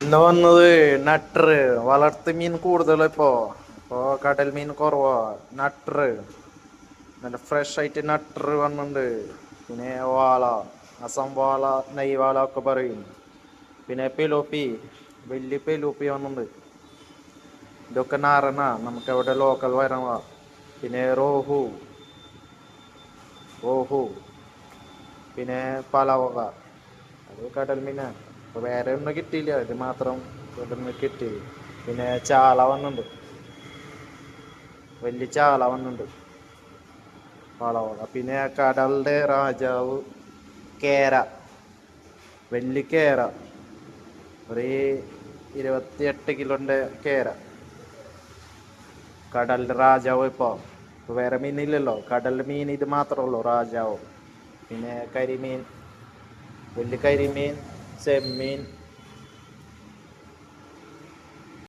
ഇന്ന് വന്നത് നട്ടർ. വളർത്തു മീൻ കൂടുതലോ ഇപ്പോ. ഇപ്പോ കടൽ മീൻ കുറവാ. നട്ടർ. നല്ല ഫ്രഷ് ആയിട്ട് നട്ടർ വന്നിട്ടുണ്ട് പിന്നെ വാള. അസം വാള നെയ് വാള ഒക്കെ പറയും. പിന്നെ പെലോപ്പി. വലിയ പെലോപ്പി വന്നിട്ടുണ്ട് ഇതൊക്കെ നാരണ നമുക്ക് ഇവിടെ ലോക്കൽ വരണ പിന്നെ റോഹു. റോഹു. പിന്നെ പലവക. അത് കടൽ മീനാണ്. അപ്പൊ വേറെ ഒന്നും കിട്ടിയില്ല. ഇത് മാത്രം ഇവിടുന്ന് കിട്ടി പിന്നെ ചാള വന്നുണ്ട് വലിയ ചാള വന്നുണ്ട് വളവള. പിന്നെ കടലിന്റെ രാജാവ് കേര. വലിയ കേര. ഒരു ഇരുപത്തിയെട്ട് കിലോന്റെ കേര. കടലിന്റെ രാജാവ് ഇപ്പൊ. ഇപ്പൊ വേറെ മീനില്ലല്ലോ കടൽ മീൻ ഇത് മാത്രമേ ഉള്ളൂ രാജാവ്. പിന്നെ കരിമീൻ. വലിയ കരിമീൻ. semin